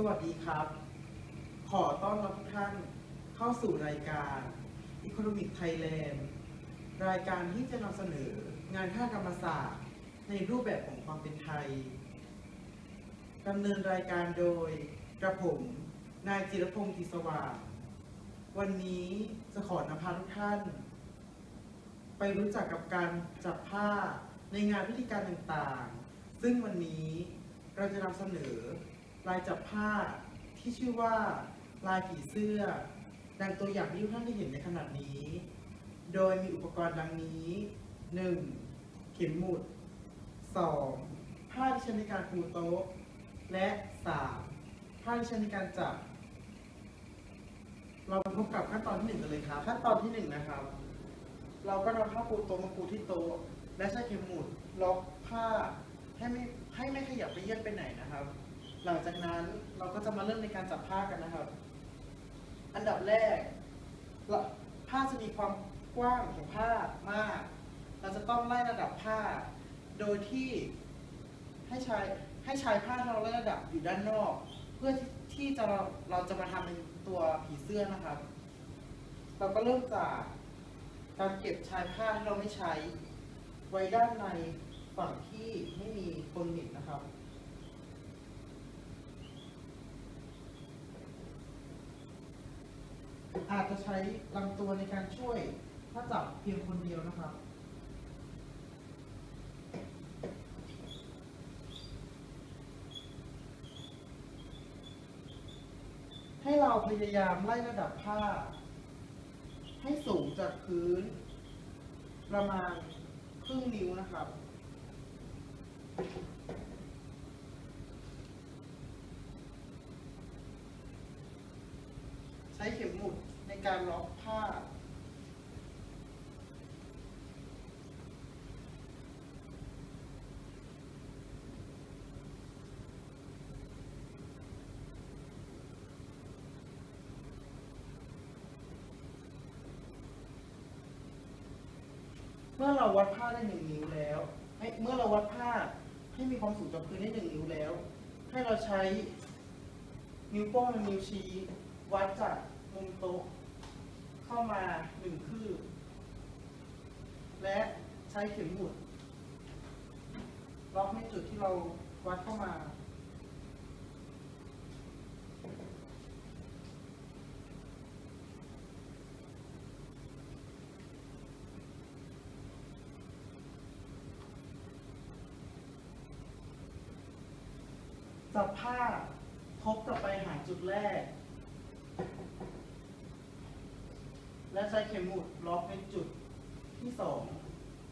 สวัสดีครับ ขอต้อนรับทุกท่านเข้าสู่รายการ Economic Thailand รายการที่จะนำเสนองานค่ากรรมศาสตร์ในรูปแบบของความเป็นไทยดำเนินรายการโดยกระผม นายจิรพงศ์กิสว่างวันนี้จะขอนำพาทุกท่าน ไปรู้จักกับการจับผ้าในงานพิธีการต่างๆ ซึ่งวันนี้เราจะนำเสนอ ลายจับผ้าที่ชื่อว่าลายผีเสื้อ ดังตัวอย่างที่ทุกท่านได้เห็นในขณะนี้ โดยมีอุปกรณ์ดังนี้ 1. เข็มหมุด 2. ผ้าที่ใช้ในการปูโต๊ะ และ 3. ผ้าที่ใช้ในการจับ เรามาพบกับขั้นตอนที่หนึ่งกันเลยครับขั้นตอนที่หนึ่งนะครับ เราก็นำผ้าปูโต๊ะมาปูที่โต๊ะและใช้เข็มหมุดล็อกผ้าให้ไม่ให้ไม่ขยับไปเยื่อนไปไหนนะครับ หลังจากนั้นเราก็จะมาเริ่มในการจับผ้ากันนะครับ อันดับแรกผ้าจะมีความกว้างของผ้ามาก เราจะต้องไล่ระดับผ้า โดยที่ให้ชายให้ชายผ้าเราไล่ระดับอยู่ด้านนอก เพื่อที่ที่จะเราเราจะมาทำเป็นตัวผีเสื้อนะครับ เราก็เริ่มจากการเก็บชายผ้าที่เราไม่ใช้ ไว้ด้านในฝั่งที่ไม่มีคนหนีบนะครับ อาจจะใช้ลำตัวในการช่วย ถ้าจับเพียงคนเดียวนะครับ ให้เราพยายามไล่ระดับผ้า ให้สูงจากพื้น ประมาณครึ่งนิ้วนะครับใช้เข็มหมุด การล็อกผ้าเมื่อเราวัดผ้าได้หนึ่งนิ้วแล้วให้เมื่อเราวัดผ้าให้มีความสูงจากพื้นได้หนึ่งนิ้วแล้ว ให้เราใช้นิ้วโป้งและนิ้วชี้วัดจาก มาหนึ่งคืบและใช้เข็มหมุดล็อกในจุดที่เราวัดเข้ามา จับผ้าทบกลับไปหาจุดแรก และใช้เข็มหมุดล็อกในจุดที่สอง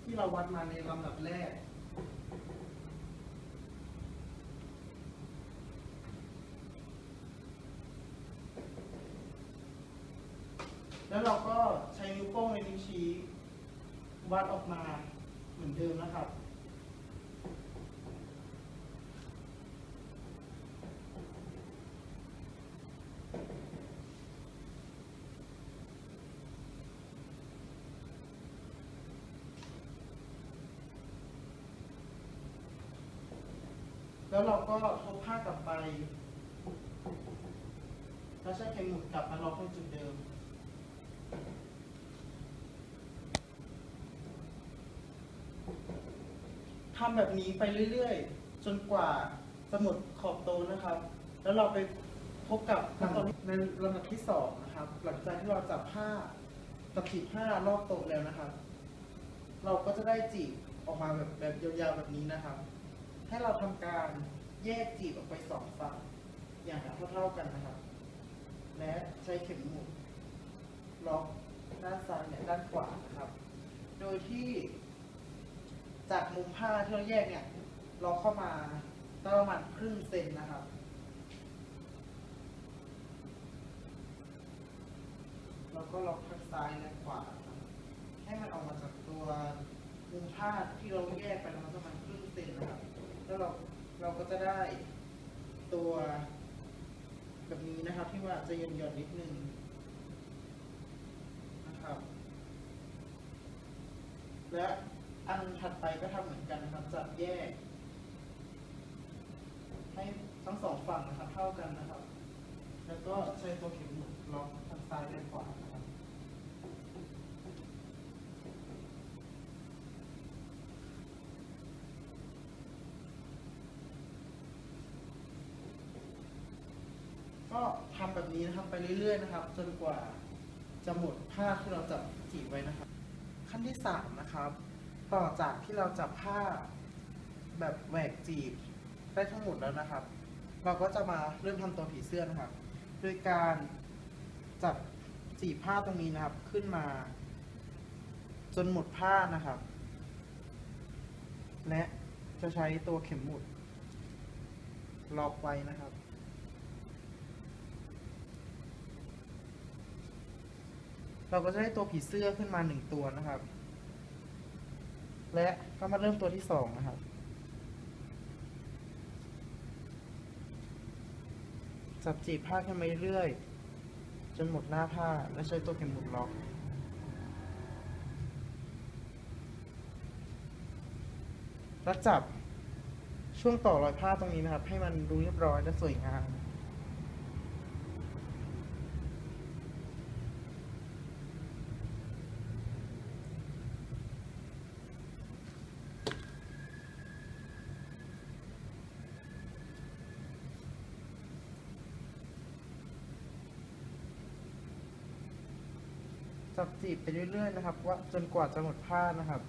ที่เราวัดมาในลำดับแรก แล้วเราก็ใช้นิ้วโป้งในนิ้วชี้วัดออกมาเหมือนเดิมนะครับ แล้วเราก็ทบผ้ากลับไป แล้วใช้เข็มหมุดกลับมาล็อกในจุดเดิม ทำแบบนี้ไปเรื่อยๆ จนกว่าจะหมดขอบโตะนะครับ แล้วเราไปพบกับขั้นตอนในลำดับที่สองนะครับ หลังจากที่เราจับผ้าจับจีบผ้ารอบโต๊ะแล้วนะครับ เราก็จะได้จีบออกมาแบบแบบยาวๆแบบนี้นะครับ ให้เราทำการแยกจีบออกไปสองฝั่งอย่างเท่าๆกันนะครับ และใช้เข็มหมุดล็อกด้านซ้ายและด้านขวานะครับ โดยที่จากมุมผ้าที่เราแยกเนี่ยล็อกเข้ามาประมาณครึ่งเซนนะครับ แล้วก็ล็อกทั้งซ้ายและขวา ให้มันออกมาจากตัวมุมผ้าที่เราแยกไปแล้วมันประมาณครึ่งเซน แล้วเราเราก็จะได้ตัวแบบนี้นะครับที่ว่าจะหย่อนหย่อนๆนิดนึงนะครับ และอันถัดไปก็ทำเหมือนกันนะครับจับแยก ให้ทั้งสองฝั่งนะครับเท่ากันนะครับ แล้วก็ใช้ตัวเข็มหมุดล็อกทางซ้ายและขวานะครับ ก็ทำแบบนี้นะครับไปเรื่อยๆนะครับ จนกว่าจะหมดผ้าที่เราจับจีบไว้นะครับ ขั้นที่สามนะครับ ต่อจากที่เราจับผ้าแบบแหวกจีบได้ทั้งหมดแล้วนะครับ เราก็จะมาเริ่มทำตัวผีเสื้อนะครับ โดยการจับจีบผ้าตรงนี้นะครับขึ้นมา จนหมดผ้านะครับ และจะใช้ตัวเข็มหมุดล็อกไว้นะครับ เราก็จะได้ตัวผีเสื้อขึ้นมาหนึ่งตัวนะครับ และก็มาเริ่มตัวที่สองนะครับ จับจีบผ้าขึ้นมาเรื่อยๆจนหมดหน้าผ้าและใช้ตัวเข็มหมุดล็อกแล้วจับช่วงต่อรอยผ้าตรงนี้นะครับ ให้มันดูเรียบร้อยและสวยงาม จับจีบไปเรื่อยๆนะครับ ว่าจนกว่าจะหมดผ้านะครับ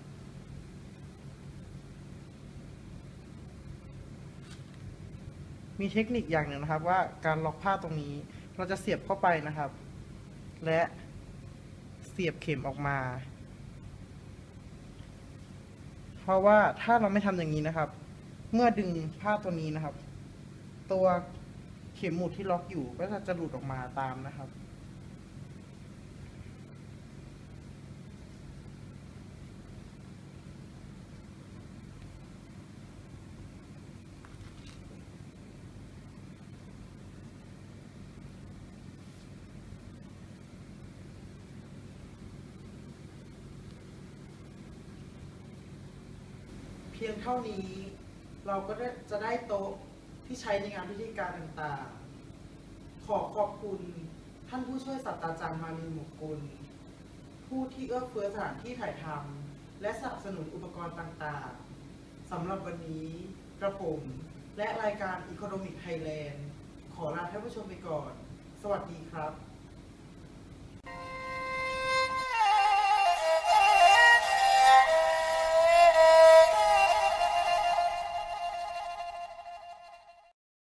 มีเทคนิคอย่างหนึ่งนะครับ ว่าการล็อกผ้าตรงนี้ เราจะเสียบเข้าไปนะครับ และเสียบเข็มออกมา เพราะว่าถ้าเราไม่ทำอย่างนี้นะครับ เมื่อดึงผ้าตัวนี้นะครับ ตัวเข็มหมุดที่ล็อกอยู่ก็จะหลุดออกมาตามนะครับ เพียงเท่านี้เราก็ได้จะได้โต๊ะที่ใช้ในงานพิธีการต่างๆ ขอขอบคุณท่านผู้ช่วยศาสตราจารย์มาลีหมกกุล ผู้ที่เอื้อเฟื้อสถานที่ถ่ายทำและสนับสนุนอุปกรณ์ต่างๆสำหรับวันนี้กระผมและรายการ Economic Thailand ขอลาท่านผู้ชมไปก่อน สวัสดีครับ